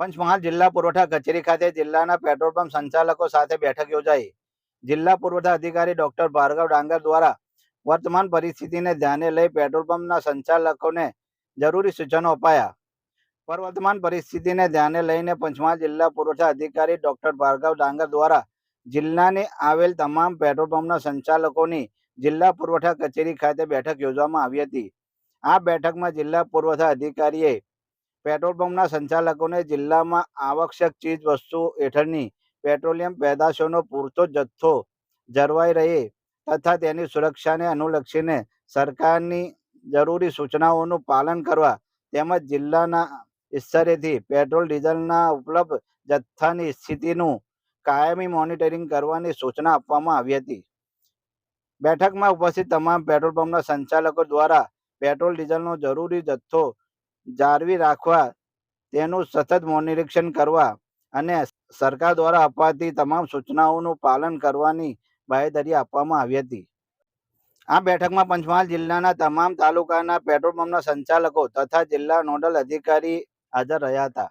પંચમહાલ જિલ્લા પુરવઠા કચેરી ખાતે જિલ્લાના પેટ્રોલ પંપ સંચાલકો સાથે બેઠક યોજાઈ. જિલ્લા પુરવઠા અધિકારી ડોક્ટર ભાર્ગવ ડાંગર દ્વારા વર્તમાન પરિસ્થિતિને ધ્યાને લઈ પેટ્રોલ પંપના સંચાલકોને જરૂરી સૂચનો અપાયા. વર્તમાન પરિસ્થિતિને ધ્યાને લઈને પંચમહાલ જિલ્લા પુરવઠા અધિકારી ડોક્ટર ભાર્ગવ ડાંગર દ્વારા જિલ્લાને આવેલ તમામ પેટ્રોલ પંપના સંચાલકોની જિલ્લા પુરવઠા કચેરી ખાતે બેઠક યોજવામાં આવી હતી. આ બેઠકમાં જિલ્લા પુરવઠા અધિકારીએ પેટ્રોલ પંપના સંચાલકોને જિલ્લામાં આવશ્યક ચીજ વસ્તુઓ હેઠળની પેટ્રોલિયમ પેદાશોનો પૂરતો જથ્થો જળવાઈ રહે તથા તેની સુરક્ષાને અનુલક્ષીને સરકારની જરૂરી સૂચનાઓનું પાલન કરવા તેમજ જિલ્લાના સ્તરેથી પેટ્રોલ, ડીઝલના ઉપલબ્ધ જથ્થાની સ્થિતિનું કાયમી મોનિટરિંગ કરવાની સૂચના આપવામાં આવી હતી. બેઠકમાં ઉપસ્થિત તમામ પેટ્રોલ પંપના સંચાલકો દ્વારા પેટ્રોલ, ડીઝલનો જરૂરી જથ્થો જાળવી રાખવા, તેનું સતત મોનિરીક્ષણ કરવા અને સરકાર દ્વારા અપાતી તમામ સૂચનાઓનું પાલન કરવાની બાહેધરી આપવામાં આવી હતી. આ બેઠકમાં પંચમહાલ જિલ્લાના તમામ તાલુકાના પેટ્રોલ પંપના સંચાલકો તથા જિલ્લા નોડલ અધિકારી હાજર રહ્યા હતા.